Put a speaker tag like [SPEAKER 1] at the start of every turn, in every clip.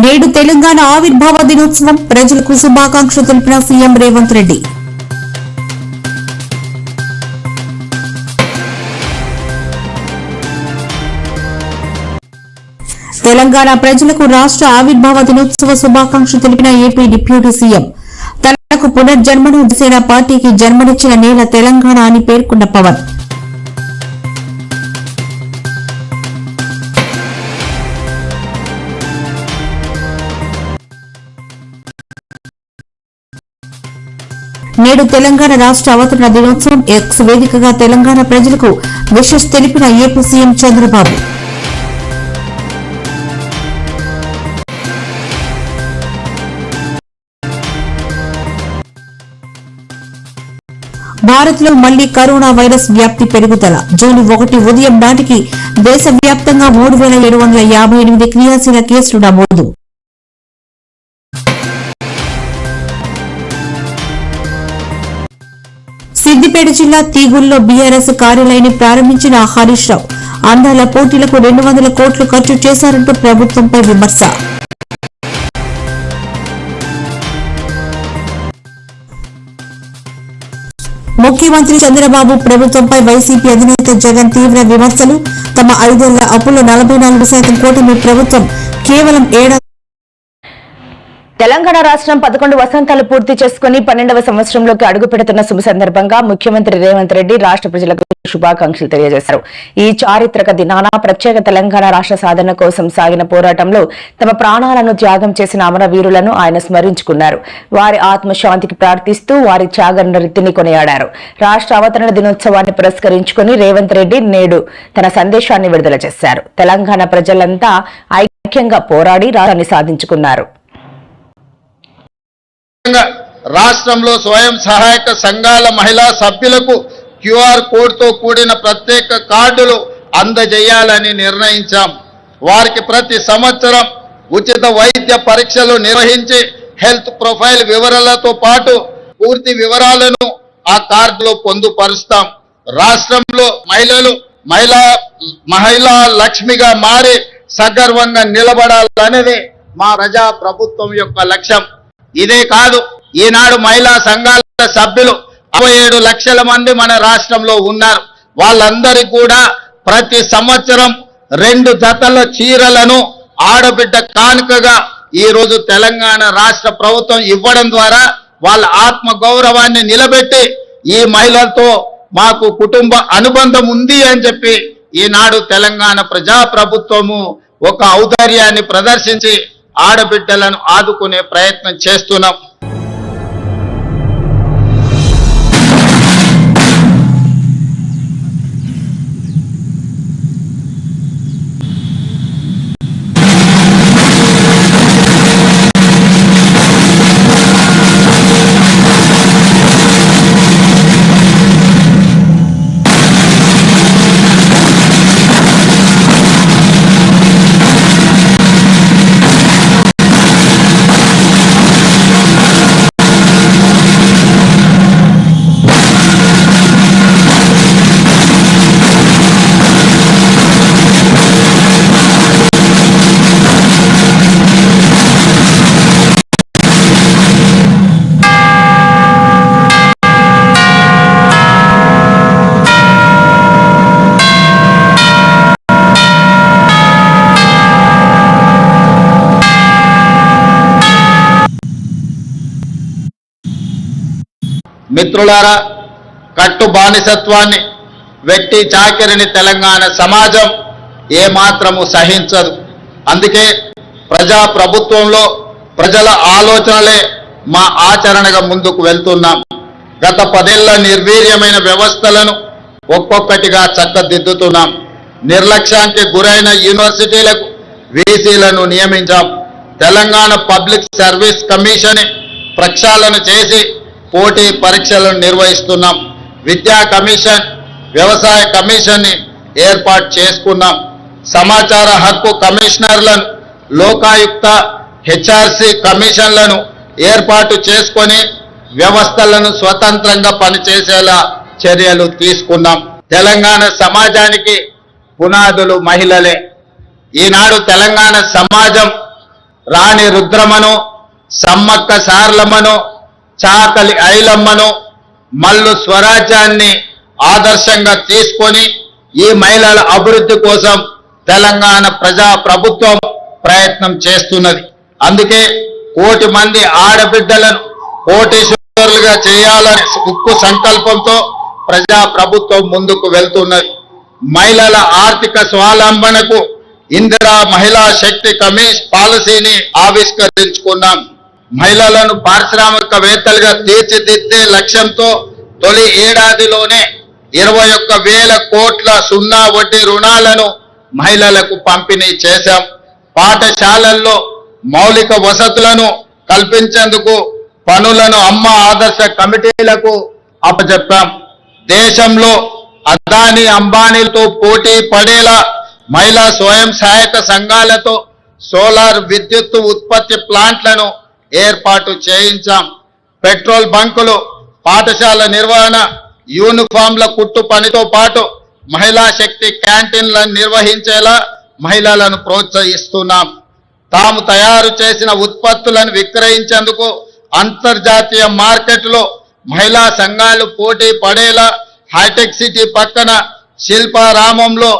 [SPEAKER 1] నేడు తెలంగాణ ఆవిర్భావ దినోత్సవం. ప్రజలకు శుభాకాంక్షలు తెలిపిన సీఎం రేవంత్ రెడ్డి. తెలంగాణ ప్రజలకు రాష్ట్ర ఆవిర్భావ దినోత్సవ శుభాకాంక్షలు తెలిపిన ఏపీ డిప్యూటీ సీఎం. తనకు పునర్జన్మను జనసేన పార్టీకి జన్మనిచ్చిన నేల తెలంగాణ అని పేర్కొన్న పవన్. నేడు తెలంగాణ రాష్ట్ర అవతరణ దినోత్సవం ఎక్స్ వేదికగా తెలంగాణ ప్రజలకు విషస్ తెలిపిన ఏపీ సీఎం చంద్రబాబు. భారత్లో మళ్ళీ కరోనా వైరస్ వ్యాప్తి పెరుగుదల. జూన్ ఒకటి ఉదయం నాటికి దేశవ్యాప్తంగా మూడు వేల ఏడు వందల యాభై ఎనిమిది క్రియాశీల కేసులు నమోదు. సిద్దిపేట జిల్లా తీగుల్లో బీఆర్ఎస్ కార్యాలయాన్ని ప్రారంభించిన హరీష్ రావు అందాల పోటీలకు రెండు వందల కోట్లు ఖర్చు చేశారంటూ ప్రభుత్వంపై విమర్శ. ముఖ్యమంత్రి చంద్రబాబు ప్రభుత్వంపై వైసీపీ అధినేత జగన్ తీవ్ర విమర్శలు తమ ఐదేళ్ళ అప్పుల నలభై నాలుగు శాతం కూటమి ప్రభుత్వం కేవలం ఏడాది
[SPEAKER 2] తెలంగాణ రాష్ట్రం పదకొండు వసంతాలు పూర్తి చేసుకుని పన్నెండవ సంవత్సరంలోకి అడుగు పెడుతున్న శుభ సందర్భంగా ముఖ్యమంత్రి రేవంత్ రెడ్డి రాష్ట్ర ప్రజలకు శుభాకాంక్షలు తెలియజేశారు. ఈ చారిత్రక దినాన ప్రత్యేక తెలంగాణ రాష్ట్ర సాధన కోసం సాగిన పోరాటంలో తమ ప్రాణాలను త్యాగం చేసిన అమరవీరులను ఆయన స్మరించుకున్నారు. వారి ఆత్మశాంతికి ప్రార్థిస్తూ వారి త్యాగ నృతిని కొనియాడారు. రాష్ట్ర అవతరణ దినోత్సవాన్ని పురస్కరించుకుని రేవంత్ రెడ్డి నేడు తన సందేశాన్ని విడుదల చేశారు. తెలంగాణ ప్రజలంతా ఐక్యంగా పోరాడి రాష్ట్రాన్ని సాధించుకున్నారు.
[SPEAKER 3] రాష్ట్రంలో స్వయం సహాయక సంఘాల మహిళా సభ్యులకు క్యూఆర్ కోడ్తో కూడిన ప్రత్యేక కార్డులు అందజేయాలని నిర్ణయించాం. వారికి ప్రతి సంవత్సరం ఉచిత వైద్య పరీక్షలు నిర్వహించి హెల్త్ ప్రొఫైల్ వివరాలతో పాటు పూర్తి వివరాలను ఆ కార్డులో పొందుపరుస్తాం. రాష్ట్రంలో మహిళలు మహిళా మహిళా లక్ష్మిగా మారి సగర్వంగా నిలబడాలనేది మా ప్రజా ప్రభుత్వం యొక్క లక్ష్యం. ఇదే కాదు ఈనాడు మహిళా సంఘాల సభ్యులు అరవై ఏడు లక్షల మంది మన రాష్ట్రంలో ఉన్నారు. వాళ్ళందరికీ కూడా ప్రతి సంవత్సరం రెండు జతల చీరలను ఆడబిడ్డ కానుకగా ఈరోజు తెలంగాణ రాష్ట్ర ప్రభుత్వం ఇవ్వడం ద్వారా వాళ్ళ ఆత్మ గౌరవాన్ని నిలబెట్టి ఈ మహిళలతో మాకు కుటుంబ అనుబంధం ఉంది అని చెప్పి ఈనాడు తెలంగాణ ప్రజా ప్రభుత్వము ఒక ఔదార్యాన్ని ప్రదర్శించి ఆడబిడ్డలను ఆదుకునే ప్రయత్నం చేస్తున్నాం. మిత్రులారా కట్టు బానిసత్వాన్ని వెట్టి చాకిరిని తెలంగాణ సమాజం ఏమాత్రము సహించదు. అందుకే ప్రజా ప్రభుత్వంలో ప్రజల ఆలోచనలే మా ఆచరణగా ముందుకు వెళ్తున్నాం. గత పదేళ్ళ నిర్వీర్యమైన వ్యవస్థలను ఒక్కొక్కటిగా చక్కదిద్దుతున్నాం. నిర్లక్ష్యానికి గురైన యూనివర్సిటీలకు వీసీలను నియమించాం. తెలంగాణ పబ్లిక్ సర్వీస్ కమిషన్ ప్రక్షాళన చేసి పోటీ పరీక్షలను నిర్వహిస్తున్నాం. విద్యా కమిషన్ వ్యవసాయ కమిషన్ని ఏర్పాటు చేసుకున్నాం. సమాచార హక్కు కమిషనర్లను లోకాయుక్త హెచ్ఆర్సి కమిషన్లను ఏర్పాటు చేసుకొని వ్యవస్థలను స్వతంత్రంగా పనిచేసేలా చర్యలు తీసుకున్నాం. తెలంగాణ సమాజానికి పునాదులు మహిళలే. ఈనాడు తెలంగాణ సమాజం రాణి రుద్రమను సమ్మక్క సార్లమ్మను చాకలి ఐలమ్మను మల్లు స్వరాజ్యాన్ని ఆదర్శంగా తీసుకొని ఈ మహిళల అభివృద్ధి కోసం తెలంగాణ ప్రజా ప్రభుత్వం ప్రయత్నం చేస్తున్నది. అందుకే కోటి మంది ఆడబిడ్డలను కోటీశ్వరులుగా చేయాలనే ఉక్కు సంకల్పంతో ప్రజా ప్రభుత్వం ముందుకు వెళ్తున్నది. మహిళల ఆర్థిక స్వావలంబనకు ఇందిరా మహిళా శక్తి కమిష్ పాలసీని ఆవిష్కరించుకున్నాం. మహిళలను పారిశ్రామికవేత్తలుగా తీర్చిదిద్దే లక్ష్యంతో తొలి ఏడాదిలోనే ఇరవై ఒక్క వేల కోట్ల సున్నా వడ్డీ రుణాలను మహిళలకు పంపిణీ చేశాం. పాఠశాలల్లో మౌలిక వసతులను కల్పించేందుకు పనులను అమ్మ ఆదర్శ కమిటీలకు అప్పచెప్పాం. దేశంలో అదాని అంబానీలతో పోటీ పడేలా మహిళా స్వయం సహాయక సంఘాలతో సోలార్ విద్యుత్ ఉత్పత్తి ప్లాంట్లను ఏర్పాటు చేయించాం. పెట్రోల్ బంకులు పాఠశాల నిర్వహణ యూనిఫామ్ల కుట్టు పనితో పాటు మహిళా శక్తి క్యాంటీన్లను నిర్వహించేలా మహిళలను ప్రోత్సహిస్తున్నాం. తాము తయారు చేసిన ఉత్పత్తులను విక్రయించేందుకు అంతర్జాతీయ మార్కెట్లో మహిళా సంఘాలు పోటీ పడేలా హైటెక్ సిటీ పక్కన శిల్పారామంలో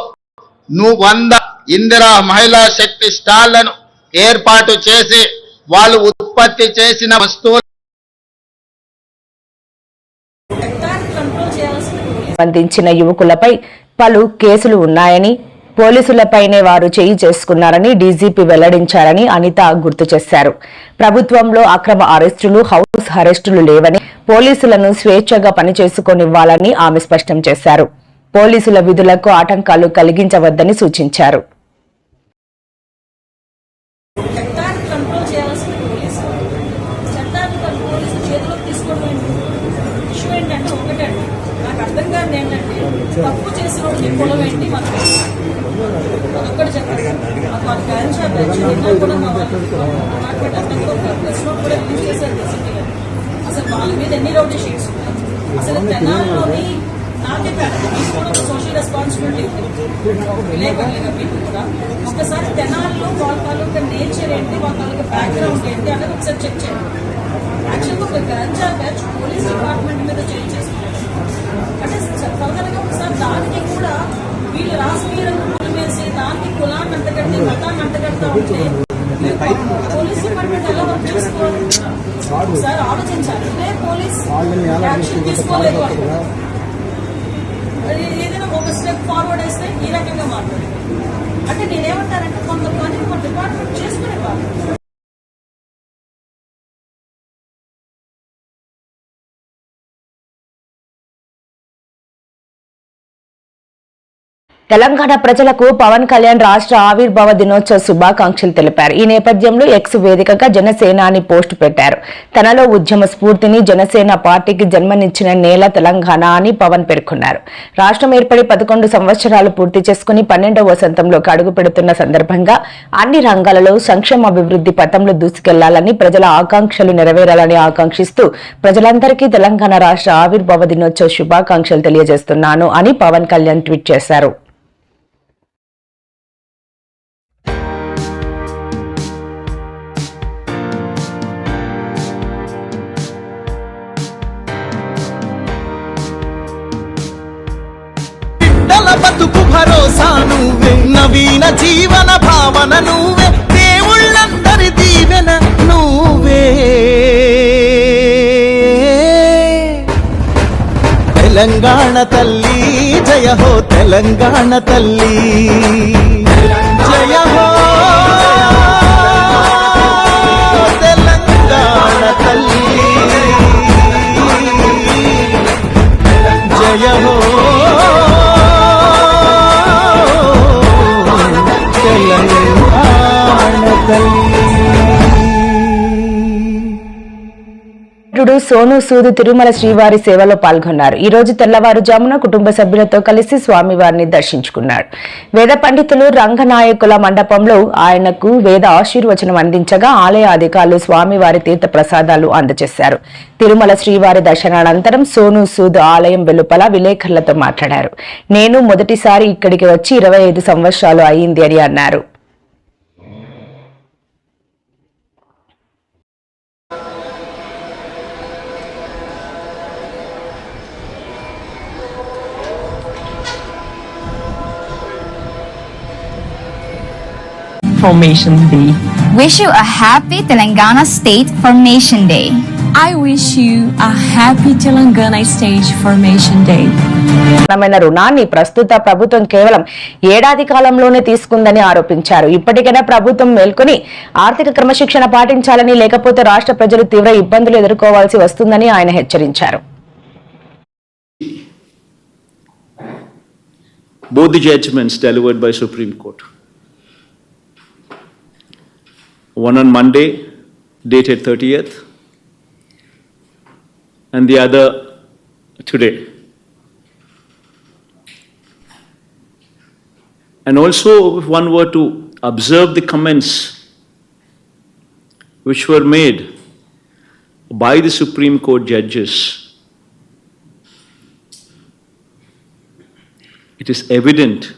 [SPEAKER 3] నువ్వు వంద ఇందిరా మహిళా శక్తి స్టాళ్ళను ఏర్పాటు చేసి వాళ్ళు ఉత్పత్తి చేసిన వస్తువులు
[SPEAKER 2] సంబంధించిన యువకులపై పలు కేసులు ఉన్నాయని పోలీసులపైనే వారు చేయి చేసుకున్నారని డీజీపీ వెల్లడించారని అనిత గుర్తు చేశారు. ప్రభుత్వంలో అక్రమ అరెస్టులు హౌస్ అరెస్టులు లేవని పోలీసులను స్వేచ్ఛగా పనిచేసుకోనివ్వాలని ఆమె స్పష్టం చేశారు. పోలీసుల విధులకు ఆటంకాలు కలిగించవద్దని సూచించారు.
[SPEAKER 4] అర్థం ఏంటంటే తప్పు చేసిన వాడికి కులం ఏంటి మనకు అదొక్కటి చెప్పండి మాకు వాళ్ళ కూడా కూడా ఒక చేశారు అసలు వాళ్ళ మీద ఎన్ని రౌడీ షీట్స్ అసలు తెనాల్లోని నాకే కాదు సోషల్ రెస్పాన్సిబిలిటీ ఉంది. విలేకరులుగా మీకు కూడా ఒకసారి తెనాల్లో వాళ్ళ తాలూకా నేచర్ ఏంటి వాళ్ళ తాలూకా బ్యాక్గ్రౌండ్ ఏంటి అనేది ఒకసారి చెక్ చేయండి. యాక్చువల్గా ఒక గంజా బ్యాచ్ పోలీస్ డిపార్ట్మెంట్ మీద చేంజ్ చేసుకున్నారు అంటే ఫర్దర్గా ఒకసారి దానికి కూడా వీళ్ళు రాజకీయాలను కులమేసి దానికి కులాన్ని అంటగట్టి మతాన్ని అంటగడతా ఉంటే పోలీస్ డిపార్ట్మెంట్ ఎలా వర్క్ చేసుకోవాలి? ఒకసారి ఆలోచించాలి. పోలీస్ యాక్షన్ తీసుకోలేదు ఏదైనా ఒక స్టెప్ ఫార్వర్డ్ వేస్తే ఈ రకంగా మాట్లాడు అంటే నేనేమంటానంటే కొంత పని మన డిపార్ట్మెంట్ చేసుకునేవాళ్ళు.
[SPEAKER 2] తెలంగాణ ప్రజలకు పవన్ కళ్యాణ్ రాష్ట్ర ఆవిర్భావ దినోత్సవ శుభాకాంక్షలు తెలిపారు. ఈ నేపథ్యంలో ఎక్స్ వేదికగా జనసేన అని పోస్టు పెట్టారు. తనలో ఉద్యమ స్ఫూర్తిని జనసేన పార్టీకి జన్మనిచ్చిన నేల తెలంగాణ అని పవన్ పేర్కొన్నారు. రాష్ట్రం ఏర్పడి పదకొండు సంవత్సరాలు పూర్తి చేసుకుని పన్నెండవ వసంతంలోకి అడుగు పెడుతున్న సందర్భంగా అన్ని రంగాలలో సంక్షేమ అభివృద్ధి పథంలో దూసుకెళ్ళాలని ప్రజల ఆకాంక్షలు నెరవేరాలని ఆకాంక్షిస్తూ ప్రజలందరికీ తెలంగాణ రాష్ట్ర ఆవిర్భావ దినోత్సవ శుభాకాంక్షలు తెలియజేస్తున్నాను అని పవన్ కళ్యాణ్ ట్వీట్ చేశారు.
[SPEAKER 5] బతుకు భరోసా నువ్వే నవీన జీవన భావన నువ్వే దేవుళ్ళందరి దీవెన నువ్వే. తెలంగాణ తల్లి జయ హో తెలంగాణ తల్లి. జయ హో
[SPEAKER 2] నటుడు సోను సూద్ తిరుమల శ్రీవారి సేవలో పాల్గొన్నారు. ఈ రోజు తెల్లవారుజామున కుటుంబ సభ్యులతో కలిసి స్వామివారిని దర్శించుకున్నాడు. వేద పండితులు రంగనాయకుల మండపంలో ఆయనకు వేద ఆశీర్వచనం అందించగా ఆలయ అధికారులు స్వామివారి తీర్థ ప్రసాదాలు అందజేశారు. తిరుమల శ్రీవారి దర్శనానంతరం సోను సూద్ ఆలయం వెలుపల విలేకరులతో మాట్లాడారు. నేను మొదటిసారి ఇక్కడికి వచ్చి ఇరవై ఐదు సంవత్సరాలు అయింది అని అన్నారు.
[SPEAKER 6] Formation Day.
[SPEAKER 7] Wish you a happy Telangana State Formation Day.
[SPEAKER 6] I wish you a happy Telangana State Formation Day.
[SPEAKER 2] మైన రుణాన్ని ప్రస్తుత ప్రభుత్వం కేవలం ఏడాది కాలంలోనే తీసుకుందని ఆరోపించారు ఇప్పటికైనా ప్రభుత్వం మేల్కొని ఆర్థిక క్రమశిక్షణ పాటించాలని లేకపోతే రాష్ట్ర ప్రజలు తీవ్ర ఇబ్బందులు ఎదుర్కోవాల్సి వస్తుందని ఆయన హెచ్చరించారు
[SPEAKER 8] both the judgments delivered by Supreme Court. One on Monday, dated 30th, and the other today. And also, if one were to observe the comments which were made by the Supreme Court judges, it is evident